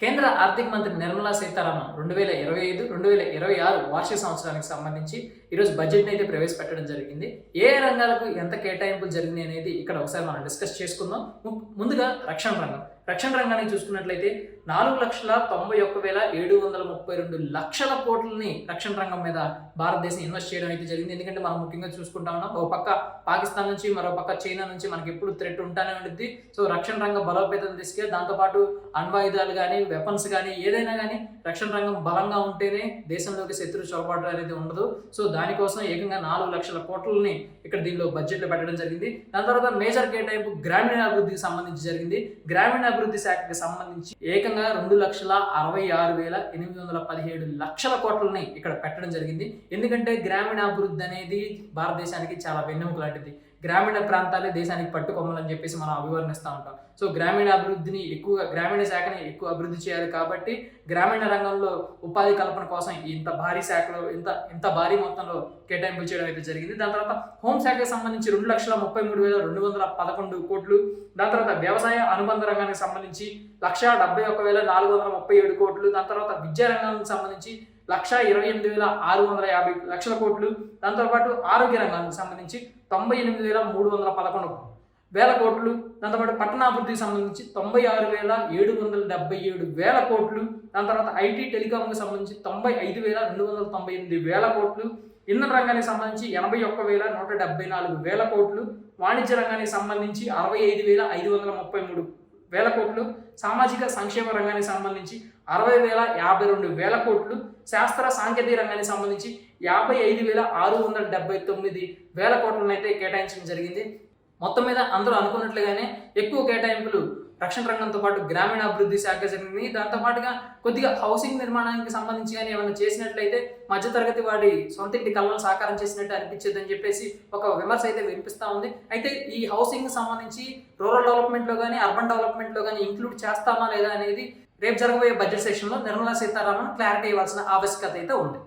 కేంద్ర ఆర్థిక మంత్రి నిర్మలా సీతారామన్ రెండు వేల ఇరవై ఐదు రెండు వేల ఇరవై ఆరు వార్షిక సంవత్సరానికి సంబంధించి ఈరోజు బడ్జెట్ని అయితే ప్రవేశపెట్టడం జరిగింది. ఏ రంగాలకు ఎంత కేటాయింపులు జరిగింది అనేది ఇక్కడ ఒకసారి మనం డిస్కస్ చేసుకుందాం. ము- ముందుగా రక్షణ రంగం. రక్షణ రంగాన్ని చూసుకున్నట్లయితే నాలుగు లక్షల తొంభై ఒక్క వేల ఏడు వందల ముప్పై రెండు లక్షల కోట్లని రక్షణ రంగం మీద భారతదేశం ఇన్వెస్ట్ చేయడం అయితే జరిగింది. ఎందుకంటే మనం ముఖ్యంగా చూసుకుంటా ఉన్నాం ఒక పక్క పాకిస్తాన్ నుంచి మరో పక్క చైనా నుంచి మనకి ఎప్పుడు థ్రెట్ ఉంటానే ఉంటుంది సో రక్షణ రంగం బలోపేతం తీసుకే దాంతోపాటు అణ్వాయుధాలు కానీ వెపన్స్ కానీ ఏదైనా కానీ రక్షణ రంగం బలంగా ఉంటేనే దేశంలోకి శత్రు చొరబాటు అనేది ఉండదు. సో దానికోసం ఏకంగా నాలుగు లక్షల కోట్లని ఇక్కడ దీనిలో బడ్జెట్లో పెట్టడం జరిగింది. దాని తర్వాత మేజర్ కేటాయింపు గ్రామీణ అభివృద్ధికి సంబంధించి జరిగింది. గ్రామీణ అభివృద్ధి శాఖకి సంబంధించి ఏకంగా రెండు లక్షల అరవై ఆరు వేల ఎనిమిది వందల పదిహేడు లక్షల కోట్లని ఇక్కడ పెట్టడం జరిగింది. ఎందుకంటే గ్రామీణ అభివృద్ధి అనేది భారతదేశానికి చాలా వెన్నెముక లాంటిది. గ్రామీణ ప్రాంతాలే దేశానికి పట్టుకొమ్మలని చెప్పేసి మనం అభివర్ణిస్తూ ఉంటాం. సో గ్రామీణ అభివృద్ధిని ఎక్కువగా గ్రామీణ శాఖని ఎక్కువ అభివృద్ధి చేయాలి కాబట్టి గ్రామీణ రంగంలో ఉపాధి కల్పన కోసం ఇంత భారీ శాఖలో ఇంత ఇంత భారీ మొత్తంలో కేటాయింపు చేయడం అయితే జరిగింది. దాని తర్వాత హోంశాఖకి సంబంధించి రెండు లక్షల ముప్పై మూడు వేల రెండు వందల పదకొండు కోట్లు దాని తర్వాత వ్యవసాయ అనుబంధ రంగానికి సంబంధించి లక్ష డెబ్బై ఒక వేల నాలుగు వందల ముప్పై ఏడు కోట్లు దాని తర్వాత విద్యారంగానికి సంబంధించి లక్ష ఇరవై ఎనిమిది వేల ఆరు వందల యాభై లక్షల కోట్లు. దాంతోపాటు ఆరోగ్య రంగానికి సంబంధించి తొంభై ఎనిమిది వేల మూడు వందల పదకొండు వేల కోట్లు దాంతోపాటు పట్టణాభివృద్ధికి సంబంధించి తొంభై ఆరు వేల ఏడు వందల డెబ్బై ఏడు వేల కోట్లు. దాని తర్వాత ఐటీ టెలికాంకి సంబంధించి తొంభై ఐదు వేల రెండు వందల తొంభై ఎనిమిది వేల కోట్లు. ఇంధన రంగానికి సంబంధించి ఎనభై ఒక్క వేల నూట డెబ్బై నాలుగు వేల కోట్లు. వాణిజ్య రంగానికి సంబంధించి అరవై ఐదు వేల ఐదు వందల ముప్పై మూడు వేల కోట్లు సామాజిక సంక్షేమ రంగానికి సంబంధించి అరవై వేల యాభై రెండు వేల కోట్లు శాస్త్ర సాంకేతిక రంగానికి సంబంధించి యాభై ఐదు వేల ఆరు వందల డెబ్బై తొమ్మిది వేల కోట్లను అయితే కేటాయించడం జరిగింది. మొత్తం మీద అందరూ అనుకున్నట్లుగానే ఎక్కువ కేటాయింపులు రక్షణ రంగంతో పాటు గ్రామీణ అభివృద్ధి శాఖ జరిగింది. దాంతో పాటుగా కొద్దిగా హౌసింగ్ నిర్మాణానికి సంబంధించి కానీ ఏమైనా చేసినట్లయితే మధ్యతరగతి వాడి సొంత ఇంటి కళ్ళను సాకారం చేసినట్టు అనిపించేది అని చెప్పేసి ఒక విమర్శ అయితే వినిపిస్తూ ఉంది. అయితే ఈ హౌసింగ్ సంబంధించి రూరల్ డెవలప్మెంట్లో కానీ అర్బన్ డెవలప్మెంట్లో కానీ ఇంక్లూడ్ చేస్తామా లేదా అనేది రేపు జరగబోయే బడ్జెట్ సెషన్లో నిర్మలా సీతారామన్ క్లారిటీ ఇవ్వాల్సిన ఆవశ్యకత అయితే ఉంది.